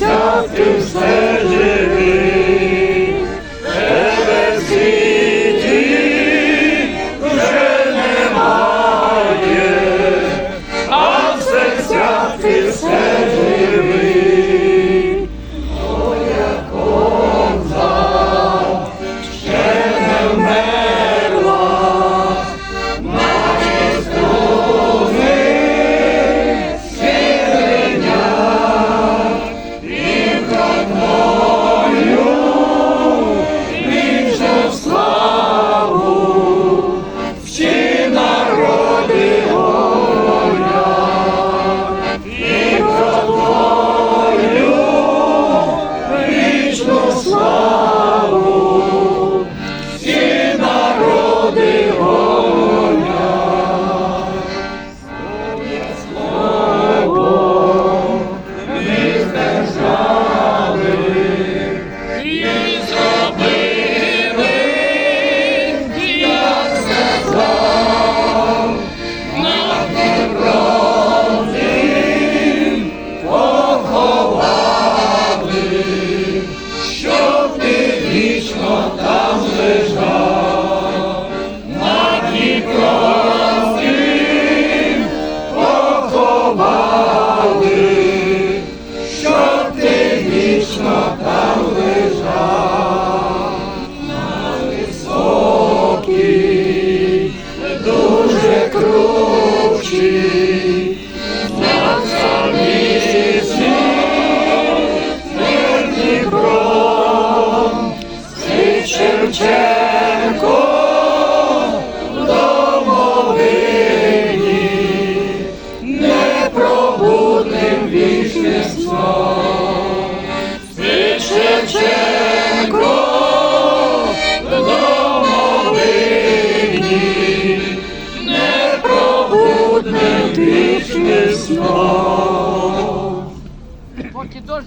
myself to slay. Шевченко, в домовині, непробудним вічним сном. Ти Шевченко, в домовині, непробудним вічним сном.